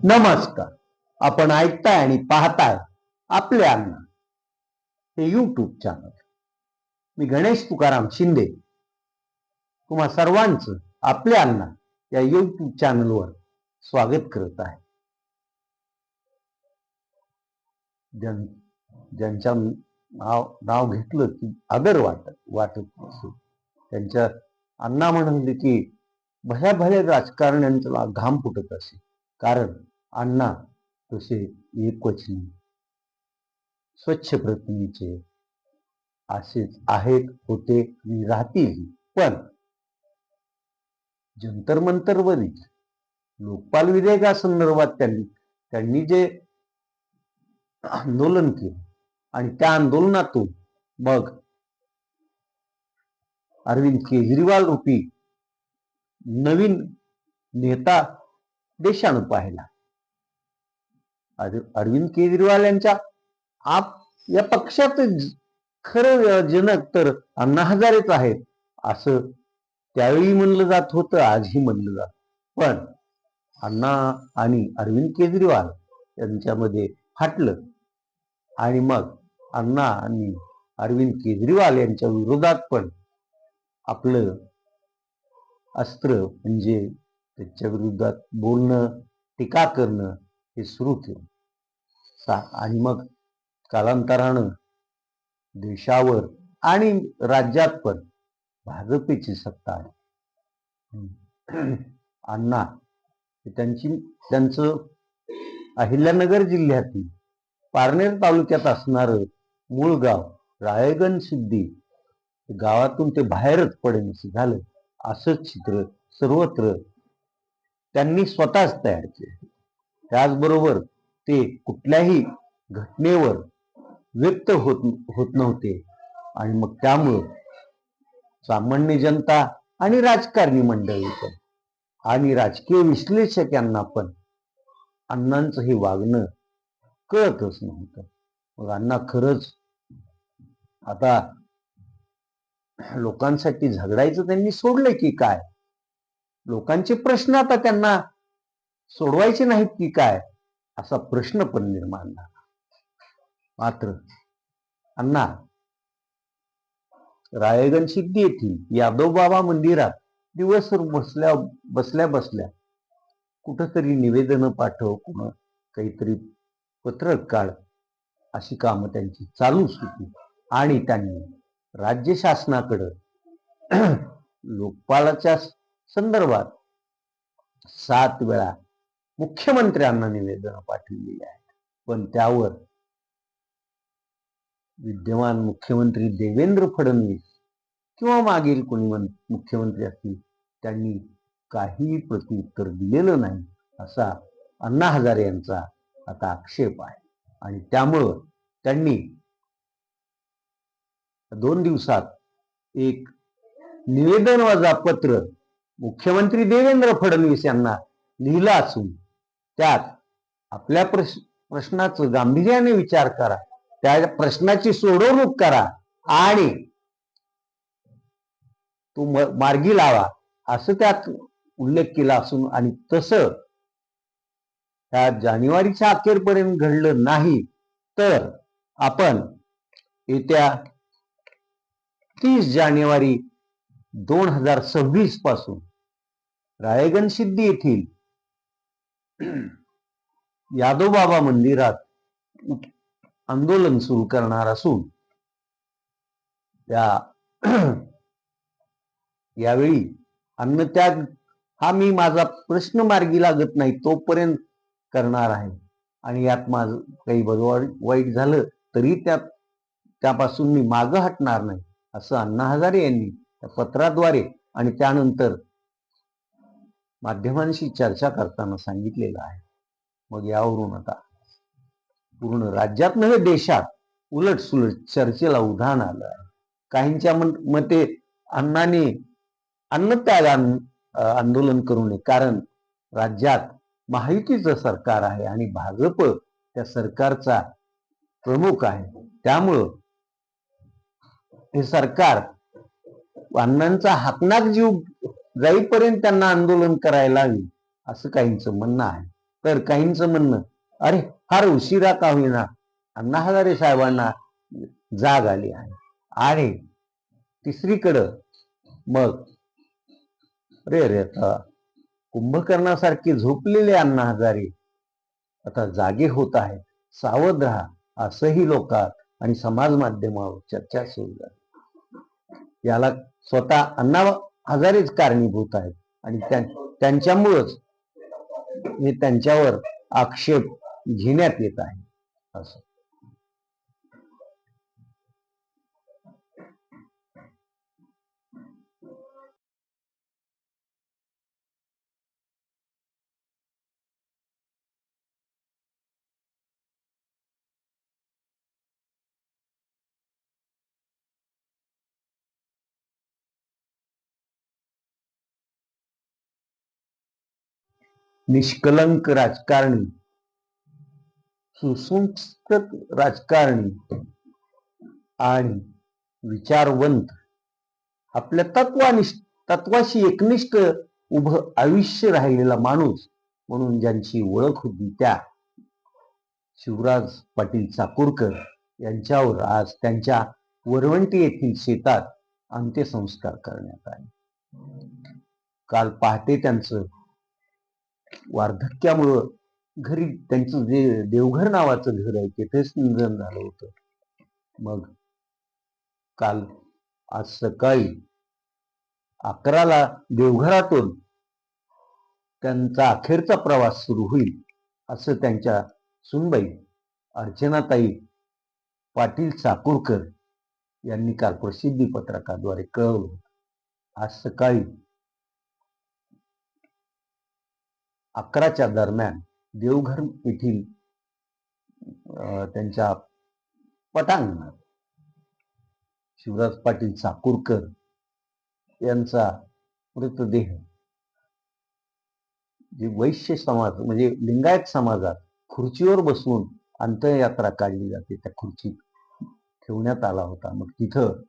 नमस्कार. आपण ऐकताय आणि पाहताय आपले अण्णा हे युट्यूब चॅनल मी गणेश तुकाराम शिंदे. तुम्हा सर्वांचं आपले अण्णा या यूट्यूब चॅनलवर स्वागत करत आहे. ज्यां ज्यांच्या नाव नाव घेतलं की आदर वाटत वाटत असे त्यांच्या अण्णा म्हणाले की भल्या भल्या राजकारण्यांचा घाम फुटत असे. कारण अण्णा तसे एकवचनी स्वच्छ प्रतिमेचे असेच आहेत होते आणि राहतील पण जंतर मंतरवरील लोकपाल विधेयका संदर्भात त्यांनी त्यांनी जे आंदोलन केलं आणि त्या आंदोलनातून मग अरविंद केजरीवाल रूपी नवीन नेता देशानं पाहिला. अरविंद केजरीवाल यांच्या आप या पक्षात खरं जनक तर अण्णा हजारेच आहेत. असं त्यावेळी म्हणलं जात होतं आजही म्हणलं जात. पण अण्णा आणि अरविंद केजरीवाल यांच्यामध्ये फाटलं आणि मग अण्णा आणि अरविंद केजरीवाल यांच्या विरोधात पण आपलं अस्त्र म्हणजे त्याच्या विरोधात बोलणं टीका करणं हे सुरू केलं सा- आणि मग कालांतरानं देशावर आणि राज्यात पण भाजपेची सत्ता आली अण्णा त्यांची त्यांचं अहिल्यानगर जिल्ह्यातील पारनेर तालुक्यात असणारं मूळ गाव राळेगण सिद्धी गावातून ते बाहेरच पडेन असं झालं असंच चित्र सर्वत्र त्यांनी स्वतःच तयार केले. त्याचबरोबर ते कुठल्याही घटनेवर व्यक्त होत होत नव्हते. आणि मग त्यामुळं सामान्य जनता आणि राजकारणी मंडळी पण आणि राजकीय विश्लेषक यांना पण अण्णांचं हे वागणं कळतच नव्हतं. मग अण्णा खरंच आता लोकांसाठी झगडायचं त्यांनी सोडलं की काय? लोकांचे प्रश्न आता त्यांना सोडवायचे नाहीत की काय? असा प्रश्न पण निर्माण झाला. मात्र अण्णा रायगण सिद्धी येथील यादव बाबा मंदिरात दिवसभर बसल्या बसल्या बसल्या कुठंतरी निवेदन पाठव कुणा काहीतरी पत्रक काढ अशी कामं त्यांची चालूच होती. आणि त्यांनी राज्य शासनाकडं लोकपालाच्या संदर्भात सात वेळा मुख्यमंत्र्यांना निवेदन पाठवलेली आहेत. पण त्यावर विद्यमान मुख्यमंत्री देवेंद्र फडणवीस किंवा मागील कोणी मुख्यमंत्री असतील त्यांनी काही प्रत्युत्तर दिलेलं नाही असा अण्णा हजारे यांचा आता आक्षेप आहे. आणि त्यामुळं त्यांनी दोन दिवसात एक निवेदन वजा पत्र मुख्यमंत्री देवेंद्र फडणवीस यांना लिहिलं असून त्यात आपल्या प्रश्न प्रश्नाचं गांभीर्याने विचार करा. त्या प्रश्नाची सोडवणूक करा. आणि तो मार्गी लावा. असं त्यात उल्लेख केला असून आणि तसं त्या जानेवारीच्या अखेरपर्यंत घडलं नाही तर आपण येत्या तीस जानेवारी दोन हजार सव्वीसपासून राळेगण सिद्धी येथील यादवबाबा मंदिरात आंदोलन सुरू करणार असून त्या यावेळी अन्नत्याग हा मी माझा प्रश्न मार्गी लागत नाही तोपर्यंत करणार आहे. आणि यात माझं काही बरोबर वाईट झालं तरी त्यात त्यापासून मी मागं हटणार नाही असं अण्णा हजारे यांनी त्या पत्राद्वारे आणि त्यानंतर माध्यमांशी चर्चा करताना सांगितलेलं आहे. मग यावरून आता पूर्ण राज्यात नव्हे देशात उलट सुलट चर्चेला उधाण आलं आहे. काहींच्या मत- मते अण्णाने अन्नत्याग आंदोलन करू नये. कारण राज्यात महायुतीचं सरकार आहे आणि भाजप त्या सरकारचा प्रमुख आहे. त्यामुळं हे सरकार अण्णांचा हातनाक जीव जाईपर्यंत त्यांना आंदोलन करायला हवी असं काहींचं म्हणणं आहे. तर काहींचं म्हणणं अरे फार उशिरा का होईना? अण्णा हजारे साहेबांना जाग आली आहे. आणि तिसरीकडं मग रे रे आता कुंभकर्णासारखे झोपलेले अण्णा हजारे आता जागे होत आहेत. सावध राहा असंही लोकात आणि समाज माध्यमावर चर्चा सुरू झाली. याला स्वतः अण्णा हजारेच कारणीभूत आहेत. आणि त्यांच्यामुळंच हे त्यांच्यावर आक्षेप घेण्यात येत आहे. असं. निष्कलंक राजकारणी सुसंस्कृत राजकारणी आणि विचारवंत आपल्या तत्वानिष्ठ तत्वाशी एकनिष्ठ उभं आयुष्य राहिलेला माणूस म्हणून ज्यांची ओळख होती त्या शिवराज पाटील चाकूरकर यांच्यावर आज त्यांच्या वरवंटी येथील शेतात अंत्यसंस्कार करण्यात आले. काल पहाटे त्यांचं वार्धक्यामुळं घरी त्यांचं जे देवघर नावाचं घर आहे तिथेच निधन झालं होतं. मग काल आज सकाळी अकराला देवघरातून त्यांचा अखेरचा प्रवास सुरू होईल असं त्यांच्या सुनबाई अर्चनाताई पाटील चाकूरकर यांनी काल प्रसिद्धी पत्रकाद्वारे कळवलं आज सकाळी अकराच्या दरम्यान देवघर येथील अं, त्यांच्या पटांगणात शिवराज पाटील चाकूरकर यांचा मृतदेह जे वैश्य समाज म्हणजे लिंगायत समाजात खुर्चीवर बसून अंतयात्रा काढली जाते त्या खुर्चीत ठेवण्यात आला होता. मग तिथं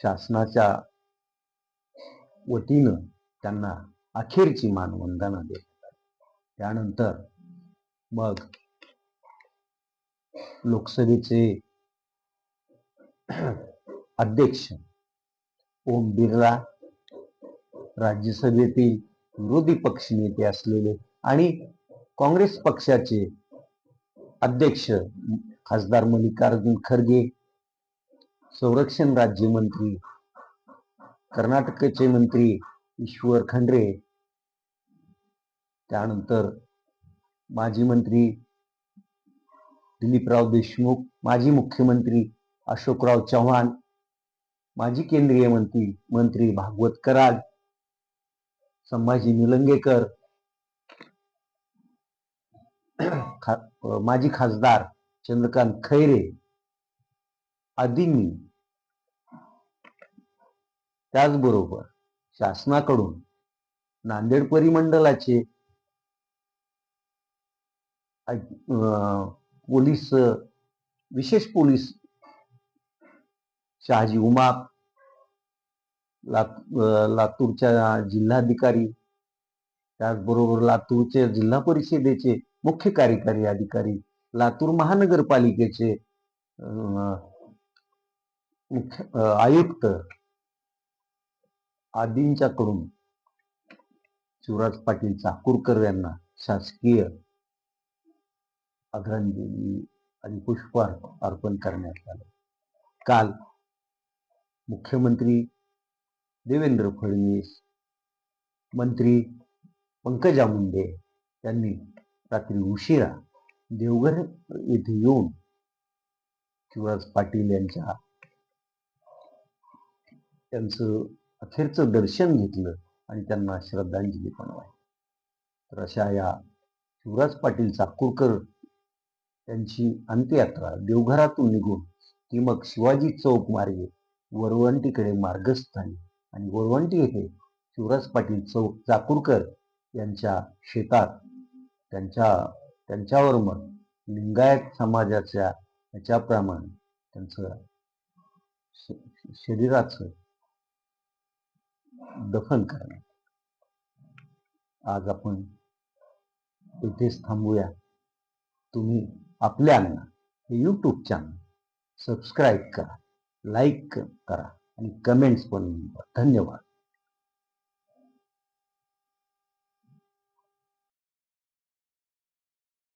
शासनाच्या वतीनं त्यांना अखेरची मानवंदना देण्यात आली. त्यानंतर मग लोकसभेचे अध्यक्ष ओम बिर्ला राज्यसभेतील विरोधी पक्ष नेते असलेले आणि काँग्रेस पक्षाचे अध्यक्ष खासदार मल्लिकार्जुन खरगे संरक्षण राज्यमंत्री कर्नाटकचे मंत्री ईश्वर खंड्रे. त्यानंतर माजी मंत्री दिलीपराव देशमुख माजी मुख्यमंत्री अशोकराव चव्हाण माजी केंद्रीय मंत्री मंत्री भागवत कराड संभाजी निलंगेकर खा, माजी खासदार चंद्रकांत खैरे आदींनी. त्याचबरोबर शासनाकडून नांदेड परिमंडलाचे पोलीस विशेष पोलीस शहाजी उमाप लातूरच्या जिल्हाधिकारी त्याचबरोबर लातूरचे जिल्हा परिषदेचे मुख्य कार्यकारी अधिकारी लातूर महानगरपालिकेचे मुख्य आयुक्त आदींच्याकडून शिवराज पाटील चाकूरकर यांना शासकीय आदरांजली आणि पुष्पार्थ अर्पण करण्यात आलं. काल मुख्यमंत्री देवेंद्र फडणवीस मंत्री पंकजा मुंडे यांनी रात्री उशिरा देवघर येथे येऊन शिवराज पाटील यांच्या त्यांचं अखेरचं दर्शन घेतलं आणि त्यांना श्रद्धांजली पण वाहिली. तर अशा या शिवराज पाटील चाकूरकर त्यांची अंत्ययात्रा देवघरातून निघून ती मग शिवाजी चौक मार्गे वरवंटीकडे मार्गस्थ झाली आणि वरवंटी येथे शिवराज पाटील चौक चाकूरकर यांच्या शेतात त्यांच्या त्यांच्यावर मग लिंगायत समाजाच्या याच्याप्रमाणे त्यांचं शरीराचं दफन करणे. आज आपण इथेच थांबूया. तुम्ही आपल्या अंगणात यूट्यूब चॅनल सबस्क्राईब करा लाईक करा आणि कमेंट्स पण धन्यवाद.